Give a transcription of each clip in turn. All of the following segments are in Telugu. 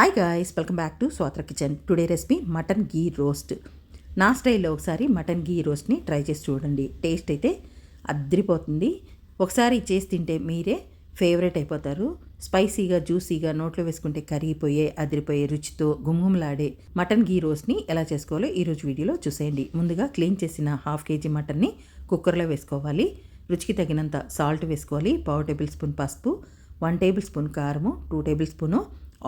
Hi guys welcome back to స్వాత్ర kitchen today recipe mutton ghee roast నా స్టైల్లో ఒకసారి మటన్ గీ రోస్ట్ని ట్రై చేసి చూడండి. టేస్ట్ అయితే అద్దరిపోతుంది ఒకసారి చేసి తింటే మీరే ఫేవరెట్ అయిపోతారు. స్పైసీగా జ్యూసీగా నోట్లో వేసుకుంటే కరిగిపోయే అదిరిపోయే రుచితో గుమ్గుమలాడే మటన్ గీ రోస్ట్ని ఎలా చేసుకోవాలో ఈరోజు వీడియోలో చూసేయండి. ముందుగా క్లీన్ చేసిన హాఫ్ కేజీ మటన్ని కుక్కర్లో వేసుకోవాలి. రుచికి తగినంత సాల్ట్ వేసుకోవాలి. పావు టేబుల్ స్పూన్ పసుపు వన్ టేబుల్ స్పూన్ కారము two tablespoon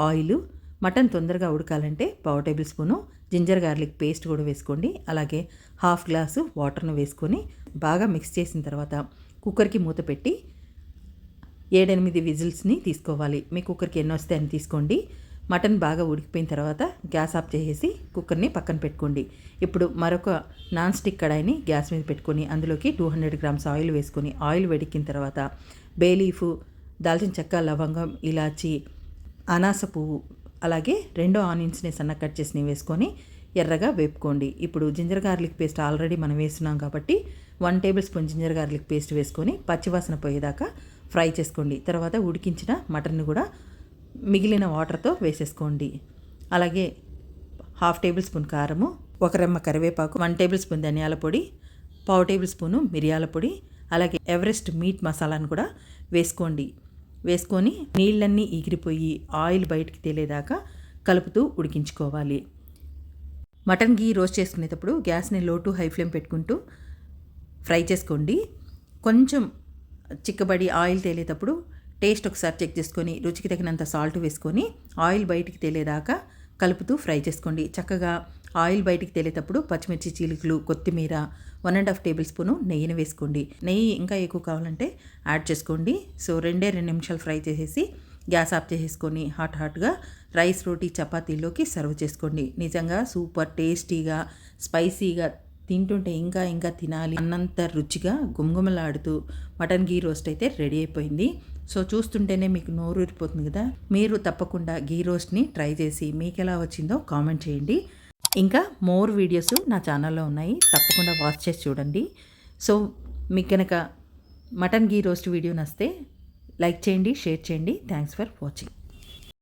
oil mutton తొందరగా ఉడకాలంటే పావు tablespoon ginger garlic paste కూడా వేసుకోండి. అలాగే హాఫ్ గ్లాసు వాటర్ను వేసుకొని బాగా మిక్స్ చేసిన తర్వాత కుక్కర్కి మూత పెట్టి ఏడెనిమిది విజిల్స్ని తీసుకోవాలి. మీ కుక్కర్కి ఎన్ని వస్తే అని తీసుకోండి. మటన్ బాగా ఉడికిపోయిన తర్వాత గ్యాస్ ఆఫ్ చేసేసి కుక్కర్ని పక్కన పెట్టుకోండి. ఇప్పుడు మరొక నాన్ స్టిక్ కడాయిని గ్యాస్ మీద పెట్టుకొని అందులోకి టూ హండ్రెడ్ గ్రామ్స్ ఆయిల్ వేసుకొని ఆయిల్ వెడికిన తర్వాత బేలీఫ్ దాల్చిన చెక్క లవంగం ఇలాచి అనాస పువ్వు అలాగే రెండో ఆనియన్స్ని సన్న కట్ చేసి వేసుకొని ఎర్రగా వేపుకోండి. ఇప్పుడు జింజర్ గార్లిక్ పేస్ట్ ఆల్రెడీ మనం వేస్తున్నాం కాబట్టి one tablespoon ginger garlic paste వేసుకొని పచ్చివాసన పోయేదాకా ఫ్రై చేసుకోండి. తర్వాత ఉడికించిన మటన్ని కూడా మిగిలిన వాటర్తో వేసేసుకోండి. అలాగే హాఫ్ టేబుల్ స్పూన్ కారము ఒక రెమ్మ కరివేపాకు వన్ టేబుల్ స్పూన్ ధనియాల పొడి పావు టేబుల్ స్పూను మిరియాల పొడి అలాగే ఎవరెస్ట్ మీట్ మసాలాను కూడా వేసుకోండి. వేసుకొని నీళ్ళన్నీ ఎగిరిపోయి ఆయిల్ బయటికి తేలేదాకా కలుపుతూ ఉడికించుకోవాలి. మటన్ గీ రోస్ట్ చేసుకునేటప్పుడు గ్యాస్ని లో టు హై ఫ్లేమ్ పెట్టుకుంటూ ఫ్రై చేసుకోండి. కొంచెం చిక్కబడి ఆయిల్ తేలేటప్పుడు టేస్ట్ ఒకసారి చెక్ చేసుకొని రుచికి తగినంత సాల్ట్ వేసుకొని ఆయిల్ బయటికి తేలేదాకా కలుపుతూ ఫ్రై చేసుకోండి. చక్కగా ఆయిల్ బయటికి తేలేటప్పుడు పచ్చిమిర్చి చీలికలు కొత్తిమీర one and half tablespoon నెయ్యిని వేసుకోండి. నెయ్యి ఇంకా ఎక్కువ కావాలంటే యాడ్ చేసుకోండి. సో రెండే రెండు నిమిషాలు ఫ్రై చేసేసి గ్యాస్ ఆఫ్ చేసేసుకొని హాట్ హాట్గా రైస్ రోటీ చపాతీలోకి సర్వ్ చేసుకోండి. నిజంగా సూపర్ టేస్టీగా స్పైసీగా తింటుంటే ఇంకా ఇంకా తినాలి. అన్నంత రుచిగా గుమగుమలాడుతూ మటన్ గీ రోస్ట్ అయితే రెడీ అయిపోయింది. సో చూస్తుంటేనే మీకు నోరు ఊరిపోతుంది కదా. మీరు తప్పకుండా గీ రోస్ట్ని ట్రై చేసి మీకు ఎలా వచ్చిందో కామెంట్ చేయండి. ఇంకా మోర్ వీడియోస్ నా ఛానల్లో ఉన్నాయి. తప్పకుండా వాచ్ చేసి చూడండి. సో మీకు కనుక మటన్ గీ రోస్ట్ వీడియో నస్తే లైక్ చేయండి షేర్ చేయండి. Thanks for watching.